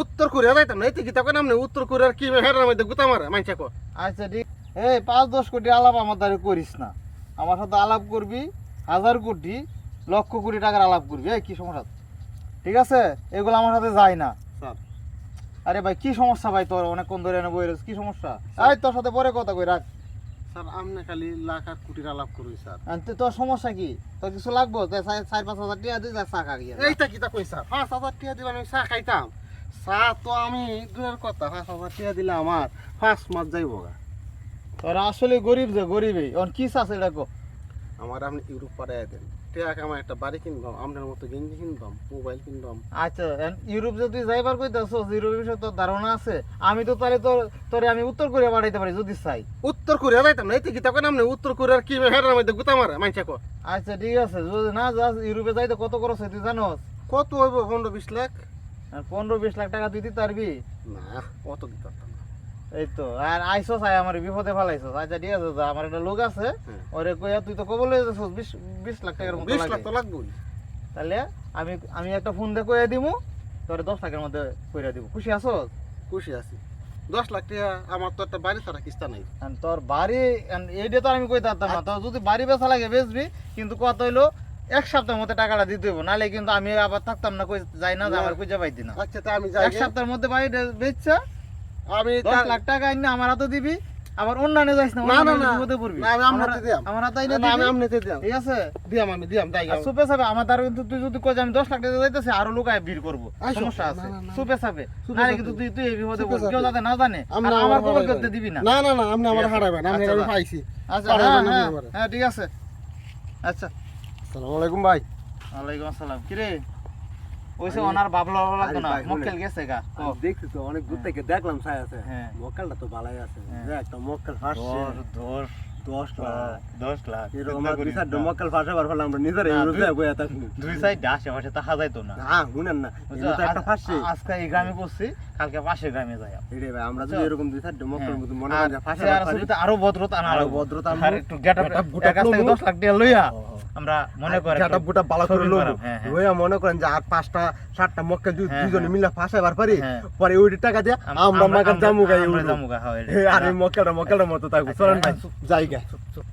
উত্তর কোরিয়া যাইতাম না এই গীতা নাম নেই উত্তর কোরিয়ার কি হেরার মধ্যে গুতা মারে মাইনছে কো। আচ্ছা ঠিক। এই পাঁচ দশ কোটি আলাপ আমার দ্বারা করিস না। আমার সাথে আলাপ করবি হাজার কোটি লক্ষ কোটি টাকার আলাপ করবি। এই কি সমস্যা? ঠিক আছে? এগুলো আমার সাথে যায় না। আরে ভাই কি সমস্যা ভাই তোর? অনেকক্ষণ ধরে এনে বই রয়েছে, কি সমস্যা? এই তোর সাথে পরে কথা কই রাখ। স্যার আপনি খালি লাখ আর কোটির আলাপ করুই স্যার। তো- তোর সমস্যা কি? তোর কিছু লাগবো? চার পাঁচ হাজার টাকা দিয়ে চা খা গিয়ে এইটা তা কই স্যার? পাঁচ হাজার টাকা দিলে আমি চা খাইতাম। চা তো আমি দূরের কথা পাঁচ হাজার টাকা দিলে আমার পাঁচ মাস যাইব তোরা আসলে গরিব যে গরিবই ওর কি এটা কো? আমার আপনি ইউরোপ পাঠাই দেন। টাকা আমার একটা বাড়ি কিনবাম আপনার মতো গেঞ্জি কিনবাম মোবাইল কিনবাম। আচ্ছা ইউরোপ যদি যাইবার কইতাছ ইউরোপ বিষয়ে তোর ধারণা আছে আমি তো তাহলে তোর তোরে আমি উত্তর কোরিয়া পাঠাইতে পারি যদি চাই। উত্তর কোরিয়া যাইতাম না? এই গীতা নাম নেই উত্তর কোরিয়ার কি হেরার মধ্যে গুতা মারে মাইনছে কো আচ্ছা ঠিক আছে যদি না যাস ইউরোপে যাইতে কত খরচ হয় তুই জানোস? কত হইব? পনেরো বিশ লাখ? পনেরো বিশ লাখ টাকা তুই দিতে পারবি? না কত দিতে পারতাম না। এই তো আর আইসস আয় আমার বিপদে ফেলাইছস আচ্ছা ঠিক আছে আমার একটা লোক আছে হ্যাঁ। ওরে কইয়া তুই তো কবলে যাচ্ছস বিশ বিশ লাখ টাকার মতো বিশ লাখ তো তাহলে আমি আমি একটা ফোন দিয়ে কইয়া দিমু তোরে দশ লাখের মধ্যে কইরা দিব। খুশি আছস? খুশি আছি। দশ লাখ টাকা আমার তো একটা বাড়ি ছাড়া কিস্তা নাই। তোর বাড়ি এইটা তো আমি কইতে পারতাম না। তোর যদি বাড়ি বেচা লাগে বেচবি কিন্তু কত হইল এক সপ্তাহের মধ্যে টাকাটা দিতে হইব। নাহলে কিন্তু আমি আবার থাকতাম না কই যাই না আমার খুঁজে পাইতি না। আচ্ছা তা আমি যাই এক সপ্তাহের মধ্যে বাড়ি বেচছা আমি দশ তা- লাখ টাকা আইনে আমার হাতে দিবি আবার অন্যান্য যাইস না না, না, না। না, আমি হাতে দিয়াম। আমার হাতে আইনে না, আমি আমনেতে দিয়াম ঠিক আছে? দিয়াম আমি দিয়াম তাই আর সুপে সাপে আমার দ্বারা কিন্তু তুই যদি কই আমি দশ লাখ টাকা যাইতেছি আরও লোক আয় ভিড় করব। সমস্যা আছে। না, না, না। সুপে সাপে। সুপে কিন্তু তুই তুই এই বিপদে পড়বি। কেউ। যাতে না জানে আর আমার কবর করতে দিবি না। না না না আপনি আমার। হারাবেন আমি আচ্ছা, আমি পাইছি। আচ্ছা হ্যাঁ হ্যাঁ। হ্যাঁ ঠিক আছে। আচ্ছা আসসালামু আলাইকুম ভাই। ওয়ালাইকুম আসসালাম। কিরে? ওইসে ওনার বাবলা লাগতো না মক্কেল গেছে গা দেখছি তো অনেক দূর থেকে দেখলাম ছাই আছে হ্যাঁ। মক্কেলটা তো ভালোই আছে। হ্যাঁ। একটা মক্কেল ফাঁসছে। দশ দশ দশ লাখ। দশ লাখ এরকম দুই চারটা মক্কেল ফাঁসে ফলে আমরা নিজের না, ইউরোপে বইয়া থাকি। দুই সাইড আশেপাশে তাহা যাইতো না। হ্যাঁ শুনেন না একটা ফাঁসছে। আজকে এই গ্রামে করছি কালকে পাশের গ্রামে যাই এরে ভাই আমরা যদি এরকম দুই চারটা মক্কেল হ্যাঁ। মতো মনে আর ফাঁসে আর ভদ্রতা আরও ভদ্রতা একটু গেটআপ কাছ থেকে লাখ লইয়া। আমরা মনে করি একটা বুটা বালা করে লোক করাম, হ্যাঁ, হ্যাঁ। মনে করেন যে আর পাঁচটা সাতটা মক্কা যদি হ্যাঁ, দুজনে। মিলে ফাঁসে পারি। পরে ওই টাকা দিয়ে আমরা মাকার জামু গাই আমরা জামু গা, হ্যাঁ, আর এই মক্কাটা মক্কেলটার মতো থাকব আচ্ছা, চলেন ভাই জায়গা চুপ।